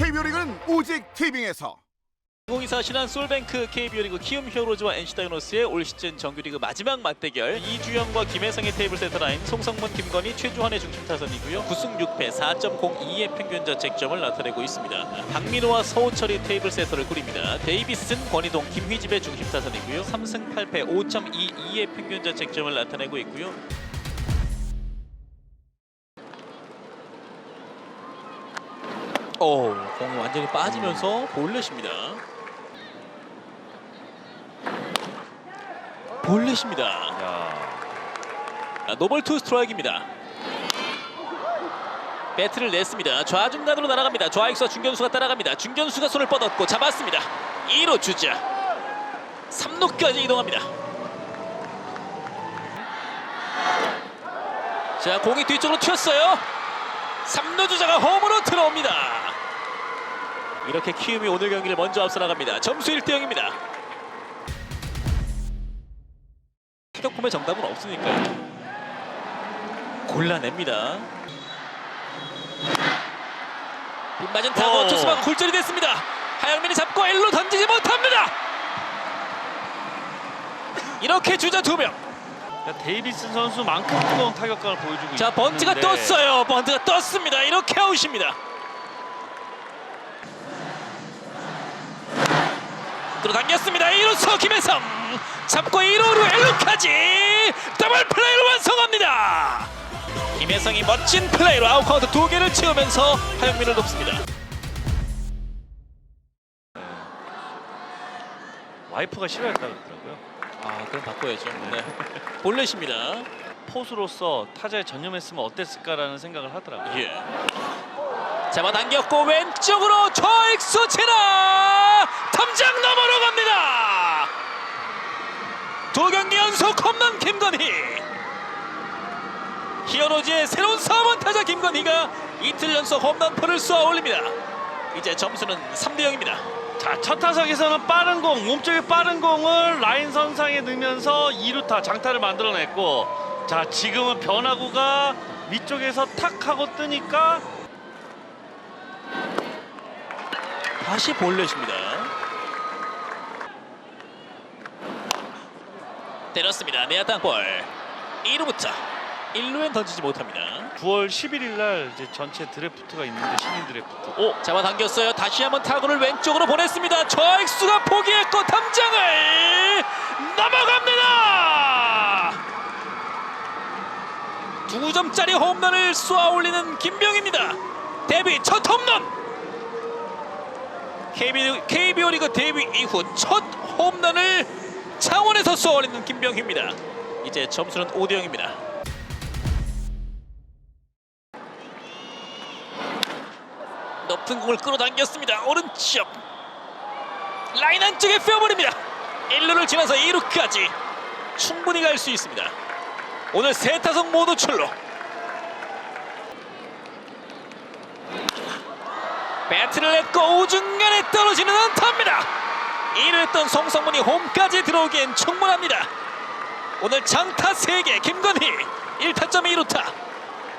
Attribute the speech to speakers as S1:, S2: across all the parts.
S1: KBO 리그는 오직 티빙에서.
S2: 2024 신한 솔뱅크 KBO 리그 키움 히어로즈와 NC 다이노스의 올 시즌 정규리그 마지막 맞대결. 이주영과 김혜성의 테이블 세터 라인 송성문 김건희 최주환의 중심 타선이고요. 9승 6패 4.02의 평균 자책점을 나타내고 있습니다. 박민호와 서우철이 테이블 세터를 꾸립니다. 데이비슨 권희동 김휘집의 중심 타선이고요. 3승 8패 5.22의 평균 자책점을 나타내고 있고요 오 공이 완전히 빠지면서 볼넷입니다 볼넷입니다
S3: 야,
S2: 아, 노볼 투 스트라이크입니다. 배트를 냈습니다. 좌중간으로 날아갑니다. 좌익수와 중견수가 따라갑니다. 중견수가 손을 뻗었고 잡았습니다. 2루 주자. 3루까지 이동합니다. 자 공이 뒤쪽으로 튀었어요. 3루 주자가 홈으로 들어옵니다. 이렇게 키움이 오늘 경기를 먼저 앞서 나갑니다. 점수 1대 0입니다. 타격폼의 정답은 없으니까요. 골라냅니다. 빗맞은 타고
S3: 오.
S2: 투수방 굴절이 됐습니다. 하영민이 잡고 일로 던지지 못합니다. 이렇게 주자 두 명.
S3: 그러니까 데이비슨 선수만큼 뜨거운 타격감을 보여주고
S2: 자 번트가
S3: 있는데
S2: 떴어요. 번트가 떴습니다. 이렇게 아웃입니다. 들어당겼습니다. 2루수 김혜성 잡고 1루로 엘루까지 더블 플레이를 완성합니다. 김혜성이 멋진 플레이로 아웃카운트 두 개를 채우면서 하영민을 돕습니다.
S3: 와이프가 싫어했다 그러더라고요.
S2: 아 그럼 바꿔야죠. 네. 볼넷입니다.
S3: 포수로서 타자에 전념했으면 어땠을까라는 생각을 하더라고요.
S2: 예. 잡아당겼고 왼쪽으로 좌익수 지나 탐장 넘어로 갑니다. 두 경기 연속 홈런 김건희. 히어로즈의 새로운 4번 타자 김건희가 이틀 연속 홈런포를 쏘아 올립니다. 이제 점수는 3대 0입니다.
S3: 자, 첫 타석에서는 빠른 공, 몸쪽에 빠른 공을 라인 선상에 넣으면서 2루타 장타를 만들어냈고 자, 지금은 변화구가 위쪽에서 탁 하고 뜨니까
S2: 다시 볼넷입니다. 때렸습니다. 내야 땅볼. 2루부터 1루엔 던지지 못합니다.
S3: 9월 11일 날 이제 전체 드래프트가 있는데 신인 드래프트. 오,
S2: 잡아당겼어요. 다시 한번 타구를 왼쪽으로 보냈습니다. 좌익수가 포기했고 탐장을 넘어갑니다. 두 점짜리 홈런을 쏘아 올리는 김병입니다. 데뷔 첫 홈런. KB, KBO 리그 데뷔 이후 첫 홈런을 창원에서 쏘아 올리는 김병희입니다. 이제 점수는 5대 0입니다. 높은 공을 끌어당겼습니다. 오른쪽 라인 안쪽에 빼어버립니다. 1루를 지나서 2루까지 충분히 갈 수 있습니다. 오늘 세 타석 모두 출루. 배트를 냈고 우중간에 떨어지는 안타입니다. 1루했던 송성문이 홈까지 들어오기엔 충분합니다. 오늘 장타 3개 김건희 1타점 2루타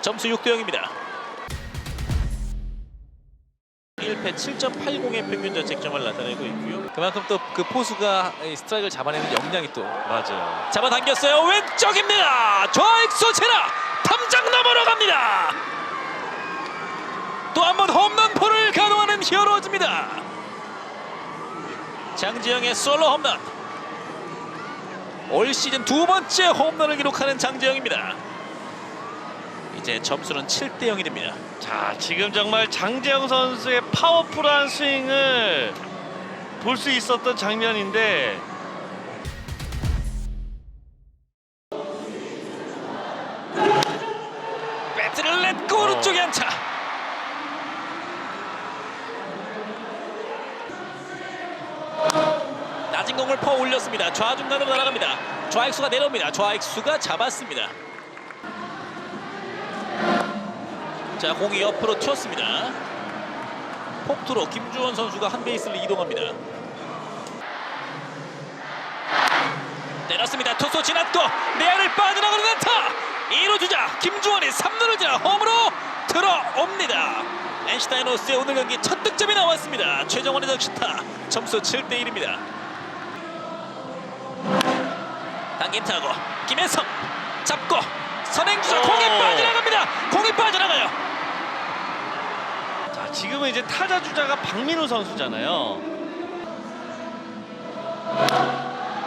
S2: 점수 6대 0입니다. 1패 7.80의 평균 자책점을 나타내고 있고요. 그만큼 또 그 포수가 이 스트라이크를 잡아내는 역량이 또
S3: 맞아요.
S2: 잡아당겼어요. 왼쪽입니다. 좌익수 체라 탐장 넘어러 갑니다. 또 한 번 홈런포를 가동하는 히어로즈입니다. 장지영의 솔로 홈런. 올 시즌 두 번째 홈런을 기록하는 장지영입니다. 이제 점수는 7대 0이 됩니다.
S3: 자, 지금 정말 장재영 선수의 파워풀한 스윙을 볼 수 있었던 장면인데
S2: 좌중간으로 날아갑니다. 좌익수가 내려옵니다. 좌익수가 잡았습니다. 자 공이 옆으로 튀었습니다. 폭투로 김주원 선수가 한 베이스를 이동합니다. 때렸습니다. 투수 지났고 내야를 빠져나가는 안타! 2루 주자 김주원이 3루를 지나 홈으로 들어옵니다. NC 다이노스의 오늘 경기 첫 득점이 나왔습니다. 최정원의 적시타 점수 7대 1입니다. 타고 김혜성 잡고 선행주자
S3: 오.
S2: 공이 빠져나갑니다. 공이 빠져나가요.
S3: 자, 지금은 이제 타자 주자가 박민우 선수잖아요.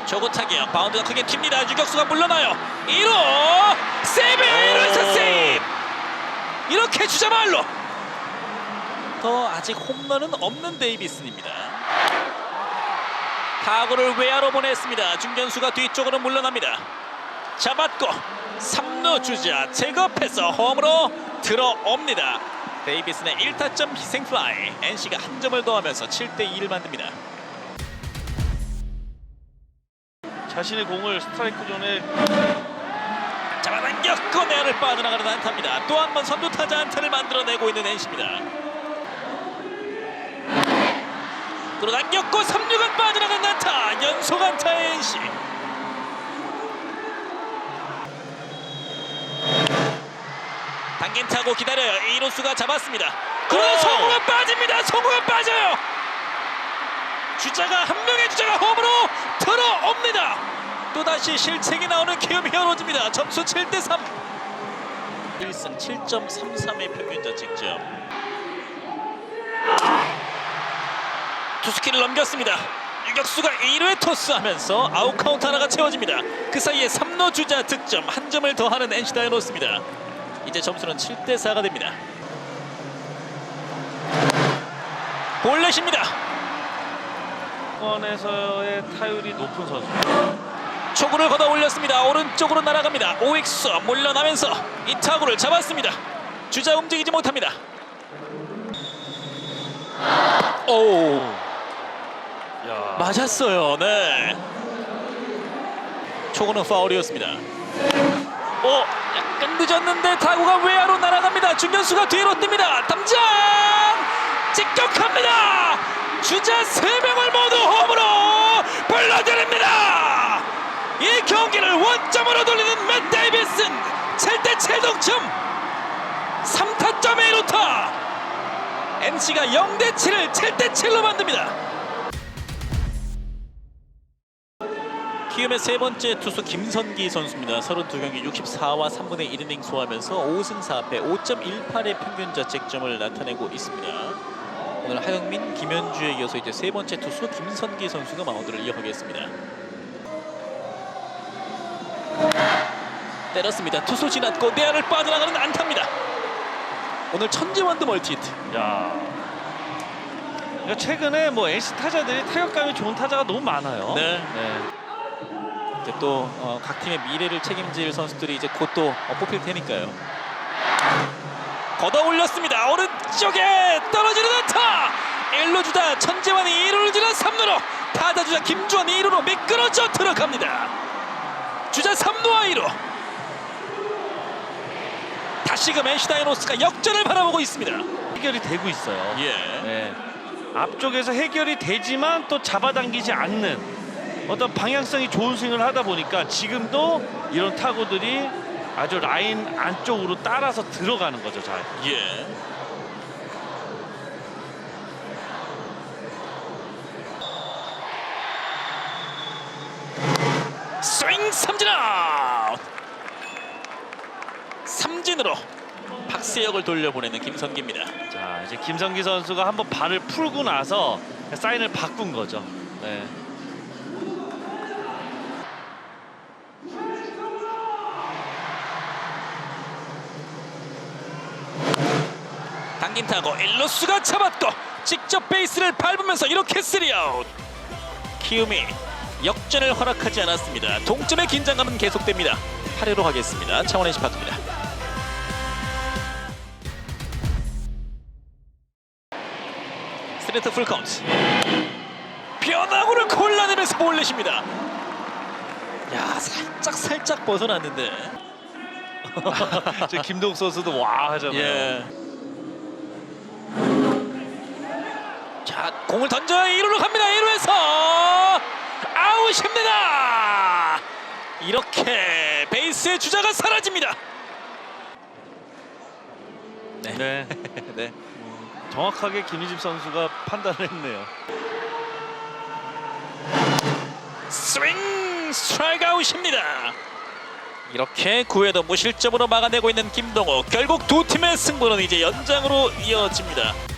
S2: 조고 타격 바운드가 크게 튑니다. 유격수가 물러나요. 1루 세이브예요. 1루에서 세이브. 이렇게 주자 말로. 더 아직 홈런은 없는 데이비슨입니다. 타구를 외야로 보냈습니다. 중견수가 뒤쪽으로 물러납니다. 잡았고 3루 주자 제거해서 홈으로 들어옵니다. 데이비슨의 1타점 희생플라이 NC가 한 점을 더하면서 7대 2를 만듭니다.
S3: 자신의 공을 스트라이크 존에
S2: 잡아당겼고 내야를 빠져나가는 안타입니다. 또 한 번 선두 타자 안타를 만들어내고 있는 NC입니다. 끌어당겼고 3루간 빠져나간 안타 연속 안타의 NC. 당긴 타고 기다려요. 이루수가 잡았습니다. 그러나
S3: 오!
S2: 송구가 빠집니다. 송구가 빠져요. 주자가 한 명의 주자가 홈으로 들어옵니다. 또다시 실책이 나오는 키움 히어로즈입니다. 점수 7대 3. 1승 7.33의 평균 자책점. 투스키를 넘겼습니다. 유격수가 2루에 토스하면서 아웃 카운트 하나가 채워집니다. 그 사이에 3루 주자 득점 한 점을 더하는 NC 다이노스입니다. 이제 점수는 7대 4가 됩니다. 볼넷입니다.
S3: 권에서의 타율이 높은 선수.
S2: 초구를 걷어 올렸습니다. 오른쪽으로 날아갑니다. 오익수 물러나면서 이 타구를 잡았습니다. 주자 움직이지 못합니다. 오
S3: 야,
S2: 맞았어요. 네. 초구는 파울이었습니다. 오 약간 늦었는데 타구가 외야로 날아갑니다. 중견수가 뒤로 뜁니다. 담장 직격합니다. 주자 세 명을 모두 홈으로 불러드립니다. 이 경기를 원점으로 돌리는 맷 데이비슨 7대 7 동점 3타점의 1루타 NC가 0대 7을 7대 7로 만듭니다. 키움의 세 번째 투수 김선기 선수입니다. 32경기 64와 3분의 1이닝 소화하면서 5승 4패 5.18의 평균 자책점을 나타내고 있습니다. 오늘 하영민, 김현주에 이어서 이제 세 번째 투수 김선기 선수가 마운드를 이어가겠습니다. 때렸습니다. 투수 지났고 내야를 빠져나가는 안타입니다. 오늘 천지완드 멀티히트.
S3: 야. 그러니까 최근에 뭐 NC 타자들이 타격감이 좋은 타자가 너무 많아요.
S2: 네.
S3: 네.
S2: 이제 또 어, 각 팀의 미래를 책임질 선수들이 이제 곧또 어, 뽑힐 테니까요. 걷어 올렸습니다. 오른쪽에 떨어지는 안타. 1루 주자 천재환이 2루를 지나 3루로 타자 주자 김주환 2루로 미끄러져 들어갑니다. 주자 3루와 2루. 다시금 NC 다이노스가 역전을 바라보고 있습니다.
S3: 해결이 되고 있어요.
S2: 예.
S3: 네. 앞쪽에서 해결이 되지만 또 잡아당기지 않는 어떤 방향성이 좋은 스윙을 하다 보니까 지금도 이런 타구들이 아주 라인 안쪽으로 따라서 들어가는 거죠. 잘.
S2: 예. 스윙 삼진 아웃. 삼진으로 박세혁을 돌려보내는 김선기입니다.
S3: 자 이제 김성기 선수가 한번 발을 풀고 나서 사인을 바꾼 거죠. 네.
S2: 타고 일루수가 잡았고 직접 베이스를 밟으면서 이렇게 쓰리아웃. 키움이 역전을 허락하지 않았습니다. 동점의 긴장감은 계속됩니다. 8회로 가겠습니다. 창원의 시파크입니다. 스트레이트 풀카운트. 변화구를 골라내면서 볼넷입니다. 야 살짝 살짝 벗어났는데.
S3: 저 김동 선수도 와 하잖아요.
S2: 예. 자, 공을 던져 1루로 갑니다. 1루에서 아웃입니다. 이렇게 베이스의 주자가 사라집니다. 네.
S3: 네.
S2: 네.
S3: 정확하게 김희집 선수가 판단을 했네요.
S2: 스윙 스트라이크 아웃입니다. 이렇게 9회도 무실점으로 막아내고 있는 김동호 결국 두 팀의 승부는 이제 연장으로 이어집니다.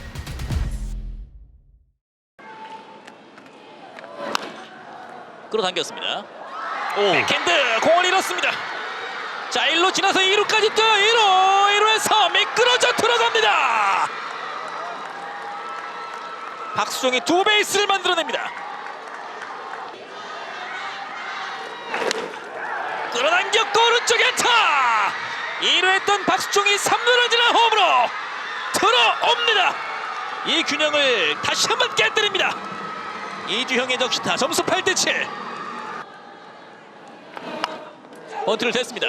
S2: 끌어당겼습니다.
S3: 오,
S2: 백핸드 공을 잃었습니다. 자 1루 지나서 2루까지 뛰어 1루 1루에서 미끄러져 들어갑니다. 박수종이 두 베이스를 만들어냅니다. 끌어당겼고 오른쪽에 타 2루 했던 박수종이 3루를 지나 홈으로 들어옵니다. 이 균형을 다시 한번 깨뜨립니다. 이주형의 적시타 점수 8대 7. 번트를 댔습니다.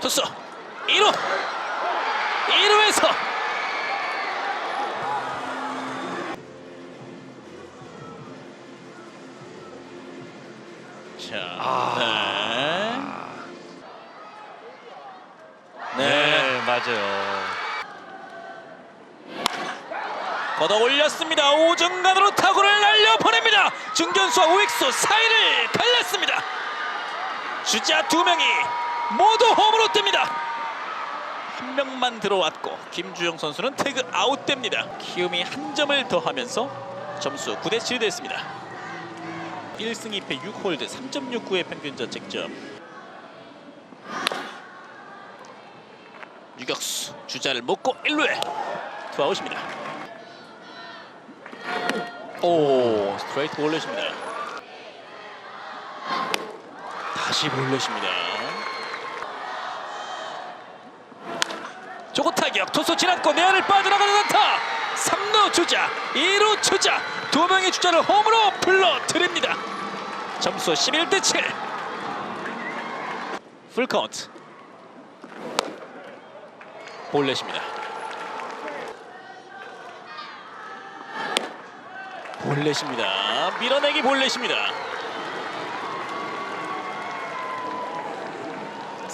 S2: 투수 1루 1루에서 자, 네. 네.
S3: 네, 맞아요.
S2: 걷어 올렸습니다. 오중간으로 타구를 날려 보냅니다. 중견수와 우익수 사이를 갈랐습니다. 주자 두 명이 모두 홈으로 뜹니다. 한 명만 들어왔고 김주영 선수는 태그 아웃됩니다. 키움이 한 점을 더하면서 점수 9대 7이 됐습니다. 1승 2패 6홀드 3.69의 평균 자책점. 유격수 주자를 묶고 1루에 투아웃입니다. 오 스트레이트 볼넷입니다. 다시 볼넷입니다. 조고 타격 투수 지났고 내야를 빠져나가는 안타 3루 주자 2루 주자 두 명의 주자를 홈으로 불러드립니다. 점수 11대 7 풀카운트 볼넷입니다. 볼넷입니다. 밀어내기 볼넷입니다.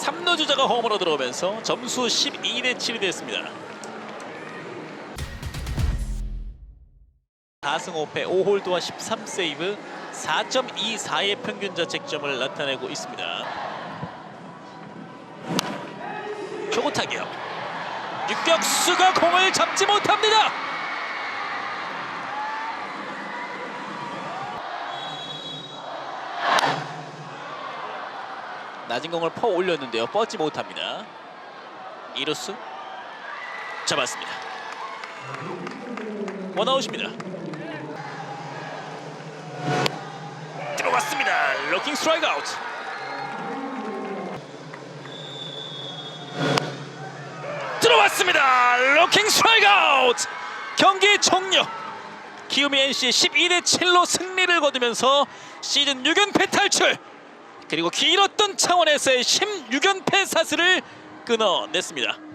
S2: 3루 주자가 홈으로 들어오면서 점수 12대 7이 됐습니다. 4승 5패 5홀드와 13세이브 4.24의 평균 자책점을 나타내고 있습니다. 초고 타격 유격수가 공을 잡지 못합니다. 낮은 공을 퍼 올렸는데요. 뻗지 못합니다. 이루스 잡았습니다. 원아웃입니다. 들어갔습니다. 로킹 스트라이크 아웃. 들어왔습니다. 로킹 스트라이크 아웃. 경기 종료. 키움이 NC 12대 7로 승리를 거두면서 시즌 6연패 탈출. 그리고 길었던 창원에서의 16연패 사슬을 끊어냈습니다.